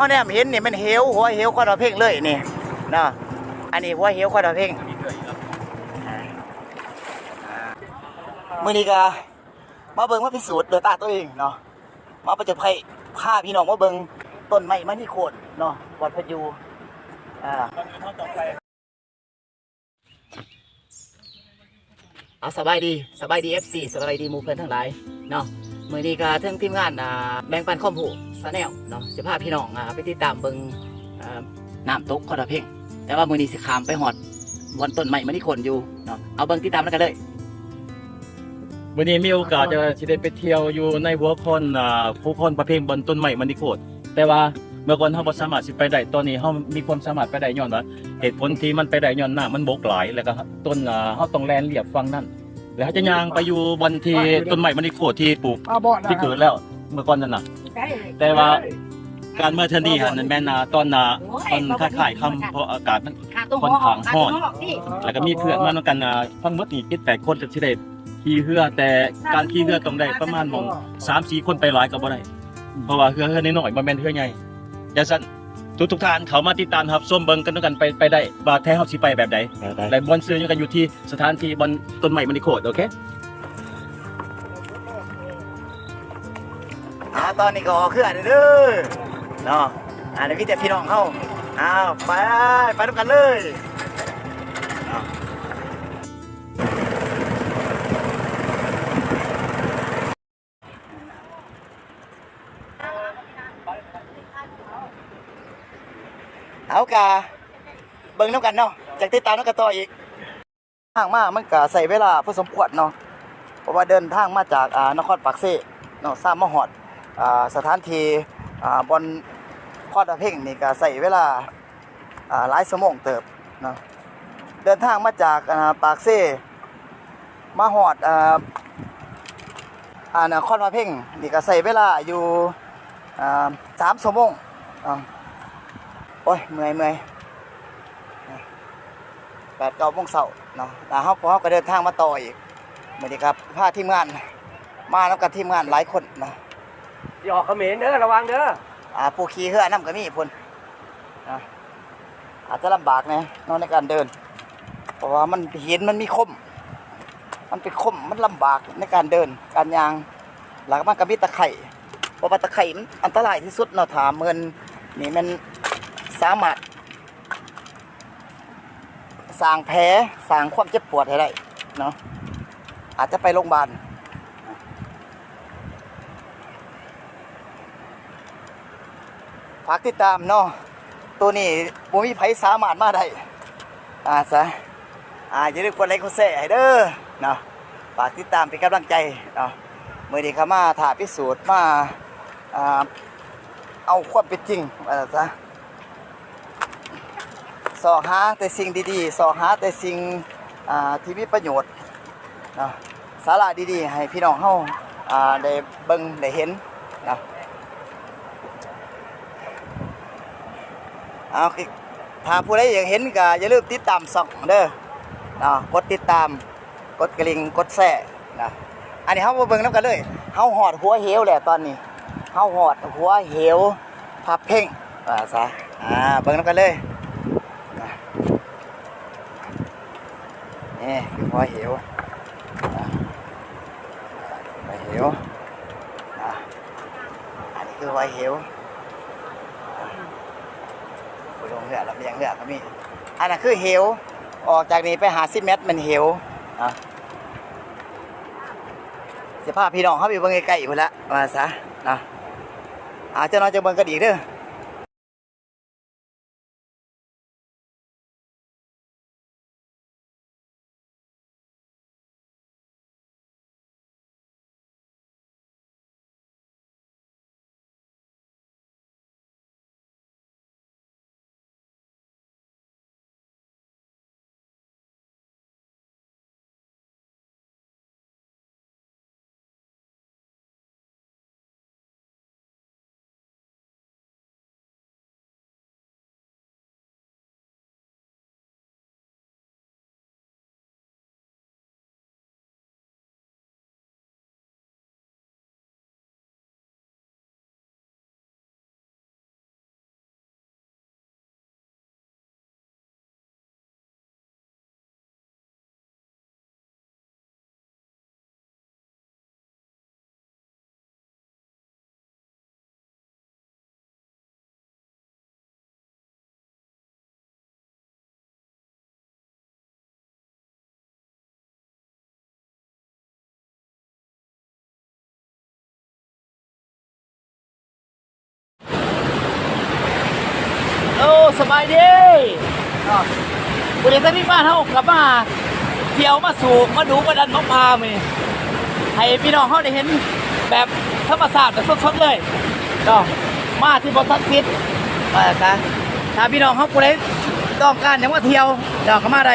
เขาแนมเห็นนี่มันเหวหัวเหวคอดอเพ่งเลยนี่เนาะอันนี้หัวเหวคอดอเพ่งมือนี้ก็มาเบิงมาพิสูจน์โดยตาตัวเองเนาะมาประจบภัยพาพี่น้องมาเบิงต้นไม้มะนี่โคตรเนาะวัดพยูอ่าเอาสบายดีสบายดี FC สบายดีมูเพื่อนทั้งหลายเนาะ มือนี้ก็ทั้งทีมงานอ่าแบ่งปันข้อมูลสแนลเนาะสิพาพี่น้องอ่าไปติดตามเบิงอ่าน้ำตกคอดะเพ่งแต่ว่ามือนี้สิขามไปหอดวันต้นใหม่มาที่คนอยู่เนาะเอาเบิงติดตามแล้วกันเลยวันนี้มีโอกาสจะได้ไปเที่ยวอยู่ในหัวคนอ่าผู้คนประเภทบนต้นไม้มันนิโคตแต่ว่าเมื่อก่อนเฮาบ่สามารถสิไปได้ตอนนี้เฮามีความสามารถไปได้ย้อนว่าเหตุผลที่มันไปได้ย้อนหน้ามันบกหลายแล้วก็ต้นเฮาต้องแลนเรียบฟังนั่น แล้วเขาจะย่างไปอยู่บนที่ต้นไม้มันนิโคตที่ปลูกที่เกิดแล้ว เมื่อก่อนนั่นน่ะ แต่ว่าการเมื่อเทอนี้หันนั้นแม่นอ่าตอนน่ะตอนคล้ายๆค่ำเพราะอากาศมัน ค่อนข้างร้อน แล้วก็มีเพื่อนมานำกันอ่าทั้งหมดนี่คิดแปดคนจะที่ได้ขี่เรือแต่การขี่เรือต้องได้ประมาณหมองสามสี่คนไปหลายก็บ่ได้เพราะว่าเรือเรือน้อยๆบ่แม่นเรือใหญ่อย่าสั่น ทุกทุกๆท่านเขามาติดตามครับส้มเบิ่งกันด้วยกันไปไปได้ว่าแท้เฮาสิไปแบบใดและบอนซื้ออยู่กันอยู่ที่สถานที่บนต้นไม้มันนี่โคตรโอเคอ่าตอนนี้ก็ออกเครื่องเด้อเนาะอ่าเดี๋ยวพี่แต่พี่น้องเข้าอ้าวไปไปด้วยกันเลย เอากาเบิ่งน้ำกันเนาะจากติดตามน้ำกันต่ออีกทางมามันก็ใส่เวลาพอสมควรเนาะเพราะว่าเดินทางมาจากอ่านครปักเซเนาะสามมหอดอ่าสถานที่อ่าบนพอดเพ่งนี่ก็ใส่เวลาอ่าหลายชั่วโมงเติบเนาะเดินทางมาจากอ่าปากเซมาหอดอ่าอ่านครมาเพ่งนี่ก็ใส่เวลาอยู่อ่าสามชั่วโมงอ่า โอ้ยเมื่อยเมื่อยแปดเก้าโมงเช้าเนาะแล้วเขาพอเขาก็เดินทางมาต่ออีกเหมือนนี้ครับพาทีมงาน มาแล้วกับทีมงานหลายคนนะอย่าออกเขมรเด้อระวังเด้ออ่าผู้ขี่เฮือน้ำก็มีพุ่นนะอาจจะลำบากนะเนอนในการเดิน เพราะว่ามันเห็นมันมีคม มันเป็นคมมันลำบากในการเดิน การยาง หลังมันก็มีตะไคร่เพราะว่าตะไคร่มันอันตรายที่สุดเนาะถามเมินนี่มัน สามารถสร้างแผลสร้างความเจ็บปวดให้ได้เนาะอาจจะไปโรงพยาบาลฝากติดตามเนาะตัวนี้บ่มีไผสามารถมาได้อ่าซะอ่าอย่าลืมกดไลค์กดแชร์ให้เด้อเนาะฝากติดตามเป็นกำลังใจเนาะเมื้อนี้เขามาถ่าพิสูจน์มาอ่าเอาความเป็นจริงว่าซะ สอหาแต่สิ่งดีๆสอหาแต่สิ่งที่มีประโยชน์นะสาระดีๆ ให้พี่น้องเฮาอ่าได้เบิ่งได้เห็นนะเอาคือถ้าผู้ใดอยากเห็นก็อย่าลืมติดตามส่องเด้อนะกดติดตาม กดกระลิ่งกดแซ่นะอันนี้เฮามาเบิ่งนํกันเลยเฮาหอดหัวเหวแหละตอนนี้เฮาหอดหัวเหวพับเพ่งว่าซะอ่าเบิ่งนํกันเลยนะ นี่คือหัวเหวหัวเหวอันนี้คือหัวเหวไปลงเรือลำเลียงเรือก็มีอันนั้นคือเหวออกจากนี้ไปหาสิเมตรมันเหวอะเสียภาพพี่น้องเขาไปเบิ่งใกลๆอยู่แล้วมาซะนะอาจจะน้อยจะเบิ่งกันอีกเด้อ สบายดีเนาะวันนี้ท่านพี่บ้านเขากลับมาเที่ยวมาสู่มาดูมาดันมาพาเมให้พี่น้องเขาได้เห็นแบบธรรมศาสตร์แบบสดๆเลยก็มาที่บอสักซิตมาซะถ้าพี่น้องเขาผู้ใดต้องการอยากมาเที่ยวเดี๋ยวเขามาได้